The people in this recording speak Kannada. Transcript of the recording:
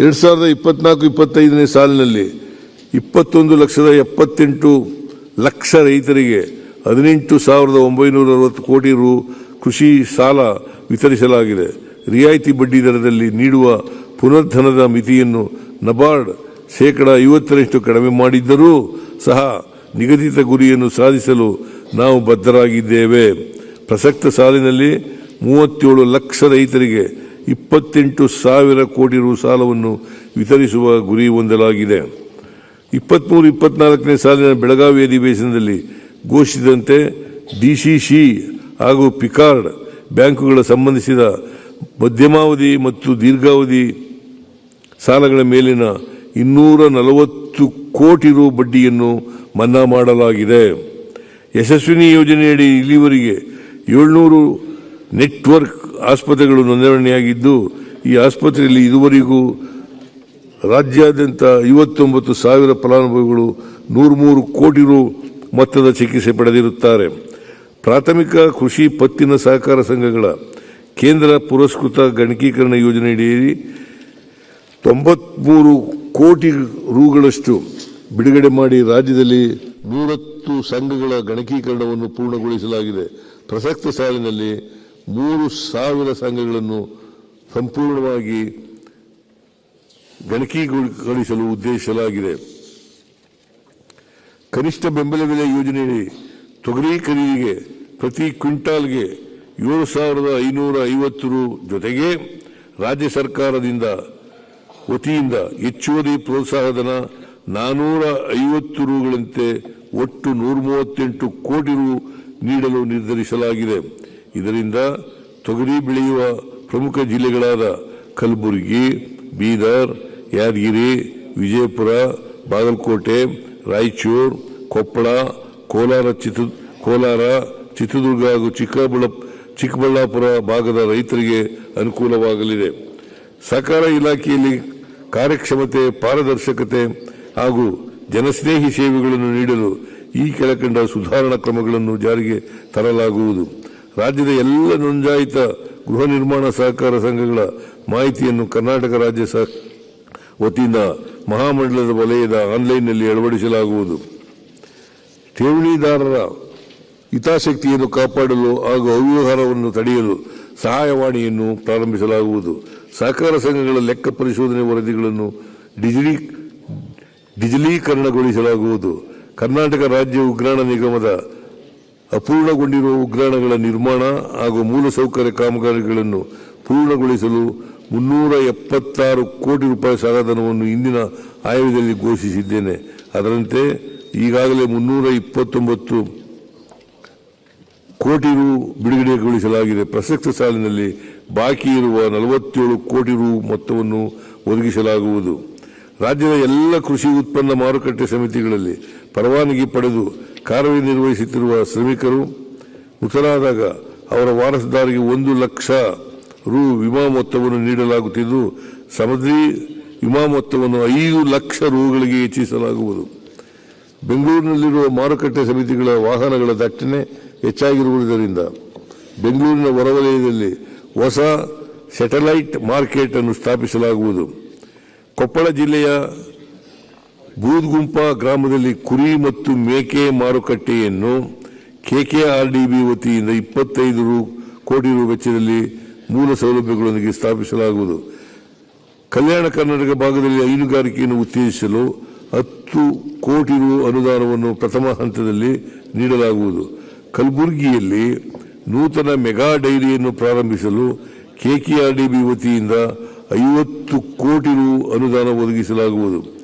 ಎರಡ್ ಸಾವಿರದ ಇಪ್ಪತ್ನಾಲ್ಕು, ಇಪ್ಪತ್ತೈದನೇ ಸಾಲಿನಲ್ಲಿ ಇಪ್ಪತ್ತೊಂದು ಲಕ್ಷದ ಎಪ್ಪತ್ತೆಂಟು ಲಕ್ಷ ರೈತರಿಗೆ ಹದಿನೆಂಟು ಸಾವಿರದ ಒಂಬೈನೂರ ಅರವತ್ತು ಕೋಟಿ ರು ಕೃಷಿ ಸಾಲ ವಿತರಿಸಲಾಗಿದೆ. ರಿಯಾಯಿತಿ ಬಡ್ಡಿ ದರದಲ್ಲಿ ನೀಡುವ ಪುನರ್ಧನದ ಮಿತಿಯನ್ನು ನಬಾರ್ಡ್ ಶೇಕಡ ಐವತ್ತರಷ್ಟು ಕಡಿಮೆ ಮಾಡಿದ್ದರೂ ಸಹ ನಿಗದಿತ ಗುರಿಯನ್ನು ಸಾಧಿಸಲು ನಾವು ಬದ್ಧರಾಗಿದ್ದೇವೆ. ಪ್ರಸಕ್ತ ಸಾಲಿನಲ್ಲಿ ಮೂವತ್ತೇಳು ಲಕ್ಷ ರೈತರಿಗೆ ಇಪ್ಪತ್ತೆಂಟು ಸಾವಿರ ಕೋಟಿ ರು ಸಾಲವನ್ನು ವಿತರಿಸುವ ಗುರಿ ಹೊಂದಲಾಗಿದೆ. ಇಪ್ಪತ್ತ್ಮೂರು ಇಪ್ಪತ್ನಾಲ್ಕನೇ ಸಾಲಿನ ಬೆಳಗಾವಿ ಅಧಿವೇಶನದಲ್ಲಿ ಘೋಷಿಸಿದಂತೆ ಡಿಸಿಸಿ ಹಾಗೂ ಪಿಕಾರ್ಡ್ ಬ್ಯಾಂಕುಗಳ ಸಂಬಂಧಿಸಿದ ಮಧ್ಯಮಾವಧಿ ಮತ್ತು ದೀರ್ಘಾವಧಿ ಸಾಲಗಳ ಮೇಲಿನ ಇನ್ನೂರ ನಲವತ್ತು ಕೋಟಿ ರು ಬಡ್ಡಿಯನ್ನು ಮನ್ನಾ ಮಾಡಲಾಗಿದೆ. ಯಶಸ್ವಿನಿ ಯೋಜನೆಯಡಿ ಇಲ್ಲಿವರೆಗೆ ಏಳ್ನೂರು ನೆಟ್ವರ್ಕ್ ಆಸ್ಪತ್ರೆಗಳು ನೋಂದಣಿಯಾಗಿದ್ದು, ಈ ಆಸ್ಪತ್ರೆಯಲ್ಲಿ ಇದುವರೆಗೂ ರಾಜ್ಯಾದ್ಯಂತ ಐವತ್ತೊಂಬತ್ತು ಸಾವಿರ ಫಲಾನುಭವಿಗಳು ನೂರಮೂರು ಕೋಟಿ ರು ಮೊತ್ತದ ಚಿಕಿತ್ಸೆ ಪಡೆದಿರುತ್ತಾರೆ. ಪ್ರಾಥಮಿಕ ಕೃಷಿ ಪತ್ತಿನ ಸಹಕಾರ ಸಂಘಗಳ ಕೇಂದ್ರ ಪುರಸ್ಕೃತ ಗಣಕೀಕರಣ ಯೋಜನೆಯಡಿಯಲ್ಲಿ ತೊಂಬತ್ಮೂರು ಕೋಟಿ ರುಗಳಷ್ಟು ಬಿಡುಗಡೆ ಮಾಡಿ ರಾಜ್ಯದಲ್ಲಿ ನೂರತ್ತು ಸಂಘಗಳ ಗಣಕೀಕರಣವನ್ನು ಪೂರ್ಣಗೊಳಿಸಲಾಗಿದೆ. ಪ್ರಸಕ್ತ ಸಾಲಿನಲ್ಲಿ ಮೂರು ಸಾವಿರ ಸಂಘಗಳನ್ನು ಸಂಪೂರ್ಣವಾಗಿ ಗಣಕೀಕರಿಸಲು ಉದ್ದೇಶಿಸಲಾಗಿದೆ. ಕನಿಷ್ಠ ಬೆಂಬಲ ಬೆಲೆ ಯೋಜನೆಯಡಿ ತೊಗರಿ ಖರೀದಿಗೆ ಪ್ರತಿ ಕ್ವಿಂಟಾಲ್ಗೆ ಏಳು ಸಾವಿರದ ಐನೂರ ಐವತ್ತು ರು ಜೊತೆಗೆ ರಾಜ್ಯ ಸರ್ಕಾರದಿಂದ ವತಿಯಿಂದ ಹೆಚ್ಚುವರಿ ಪ್ರೋತ್ಸಾಹಧನ ನಾನೂರ ಐವತ್ತು ರುಗಳಂತೆ ಒಟ್ಟು ನೂರ ಮೂವತ್ತೆಂಟು ಕೋಟಿ ರು ನೀಡಲು ನಿರ್ಧರಿಸಲಾಗಿದೆ. ಇದರಿಂದ ತೊಗರಿ ಬೆಳೆಯುವ ಪ್ರಮುಖ ಜಿಲ್ಲೆಗಳಾದ ಕಲಬುರಗಿ, ಬೀದರ್, ಯಾದಗಿರಿ, ವಿಜಯಪುರ, ಬಾಗಲಕೋಟೆ, ರಾಯಚೂರು, ಕೊಪ್ಪಳ, ಕೋಲಾರ ಚಿತ್ರ, ಕೋಲಾರ, ಚಿತ್ರದುರ್ಗ ಹಾಗೂ ಚಿಕ್ಕಬಳ್ಳ ಚಿಕ್ಕಬಳ್ಳಾಪುರ ಭಾಗದ ರೈತರಿಗೆ ಅನುಕೂಲವಾಗಲಿದೆ. ಸಹಕಾರ ಇಲಾಖೆಯಲ್ಲಿ ಕಾರ್ಯಕ್ಷಮತೆ, ಪಾರದರ್ಶಕತೆ ಹಾಗೂ ಜನಸ್ನೇಹಿ ಸೇವೆಗಳನ್ನು ನೀಡಲು ಈ ಕೆಳಕಂಡ ಸುಧಾರಣಾ ಕ್ರಮಗಳನ್ನು ಜಾರಿಗೆ ತರಲಾಗುವುದು. ರಾಜ್ಯದ ಎಲ್ಲ ನೋಂದಾಯಿತ ಗೃಹ ನಿರ್ಮಾಣ ಸಹಕಾರ ಸಂಘಗಳ ಮಾಹಿತಿಯನ್ನು ಕರ್ನಾಟಕ ರಾಜ್ಯ ಸಹ ವತಿಯಿಂದ ಮಹಾಮಂಡಲದ ವಲಯದ ಆನ್ಲೈನ್ನಲ್ಲಿ ಅಳವಡಿಸಲಾಗುವುದು. ಠೇವಣಿದಾರರ ಹಿತಾಸಕ್ತಿಯನ್ನು ಕಾಪಾಡಲು ಹಾಗೂ ಅವ್ಯವಹಾರವನ್ನು ತಡೆಯಲು ಸಹಾಯವಾಣಿಯನ್ನು ಪ್ರಾರಂಭಿಸಲಾಗುವುದು. ಸಹಕಾರ ಸಂಘಗಳ ಲೆಕ್ಕ ಪರಿಶೋಧನೆ ವರದಿಗಳನ್ನು ಡಿಜಿಲಿ ಡಿಜಿಲೀಕರಣಗೊಳಿಸಲಾಗುವುದು. ಕರ್ನಾಟಕ ರಾಜ್ಯ ಉಗ್ರಾಣ ನಿಗಮದ ಅಪೂರ್ಣಗೊಂಡಿರುವ ಉಗ್ರಾಣಗಳ ನಿರ್ಮಾಣ ಹಾಗೂ ಮೂಲಸೌಕರ್ಯ ಕಾಮಗಾರಿಗಳನ್ನು ಪೂರ್ಣಗೊಳಿಸಲು ಮುನ್ನೂರ ಎಪ್ಪತ್ತಾರು ಕೋಟಿ ರೂಪಾಯಿ ಸಹಾಯಧನವನ್ನು ಇಂದಿನ ಆಯೋಗದಲ್ಲಿ ಘೋಷಿಸಿದ್ದೇನೆ. ಅದರಂತೆ ಈಗಾಗಲೇ ಮುನ್ನೂರ ಇಪ್ಪತ್ತೊಂಬತ್ತು ಕೋಟಿ ರು ಬಿಡುಗಡೆಗೊಳಿಸಲಾಗಿದೆ. ಪ್ರಸಕ್ತ ಸಾಲಿನಲ್ಲಿ ಬಾಕಿ ಇರುವ ನಲವತ್ತೇಳು ಕೋಟಿ ರು ಮೊತ್ತವನ್ನು ಒದಗಿಸಲಾಗುವುದು. ರಾಜ್ಯದ ಎಲ್ಲ ಕೃಷಿ ಉತ್ಪನ್ನ ಮಾರುಕಟ್ಟೆ ಸಮಿತಿಗಳಲ್ಲಿ ಪರವಾನಗಿ ಪಡೆದು ಕಾರ್ಯನಿರ್ವಹಿಸುತ್ತಿರುವ ಶ್ರಮಿಕರು, ಮೃತರಾದಾಗ ಅವರ ವಾರಸುದಾರರಿಗೆ ಒಂದು ಲಕ್ಷ ರು ವಿಮಾ ಮೊತ್ತವನ್ನು ನೀಡಲಾಗುತ್ತಿದ್ದು, ಸಮುದ್ರಿ ವಿಮಾ ಮೊತ್ತವನ್ನು ಐದು ಲಕ್ಷ ರುಗಳಿಗೆ ಹೆಚ್ಚಿಸಲಾಗುವುದು. ಬೆಂಗಳೂರಿನಲ್ಲಿರುವ ಮಾರುಕಟ್ಟೆ ಸಮಿತಿಗಳ ವಾಹನಗಳ ದಟ್ಟಣೆ ಹೆಚ್ಚಾಗಿರುವುದರಿಂದ ಬೆಂಗಳೂರಿನ ಹೊರವಲಯದಲ್ಲಿ ಹೊಸ ಸ್ಯಾಟಲೈಟ್ ಮಾರ್ಕೆಟ್ ಅನ್ನು ಸ್ಥಾಪಿಸಲಾಗುವುದು. ಕೊಪ್ಪಳ ಜಿಲ್ಲೆಯ ಬೂದ್ಗುಂಪ ಗ್ರಾಮದಲ್ಲಿ ಕುರಿ ಮತ್ತು ಮೇಕೆ ಮಾರುಕಟ್ಟೆಯನ್ನು ಕೆಕೆಆರ್ಡಿಬಿ ವತಿಯಿಂದ ಇಪ್ಪತ್ತೈದು ರು ಕೋಟಿ ರು ವೆಚ್ಚದಲ್ಲಿ ಮೂಲ ಸೌಲಭ್ಯಗಳೊಂದಿಗೆ ಸ್ಥಾಪಿಸಲಾಗುವುದು. ಕಲ್ಯಾಣ ಕರ್ನಾಟಕ ಭಾಗದಲ್ಲಿ ಹೈನುಗಾರಿಕೆಯನ್ನು ಉತ್ತೇಜಿಸಲು ಹತ್ತು ಕೋಟಿ ರು ಅನುದಾನವನ್ನು ಪ್ರಥಮ ಹಂತದಲ್ಲಿ ನೀಡಲಾಗುವುದು. ಕಲಬುರಗಿಯಲ್ಲಿ ನೂತನ ಮೆಗಾ ಡೈರಿಯನ್ನು ಪ್ರಾರಂಭಿಸಲು ಕೆಕೆಆರ್ಡಿಬಿ ವತಿಯಿಂದ ಐವತ್ತು ಕೋಟಿ ರು ಅನುದಾನ ಒದಗಿಸಲಾಗುವುದು.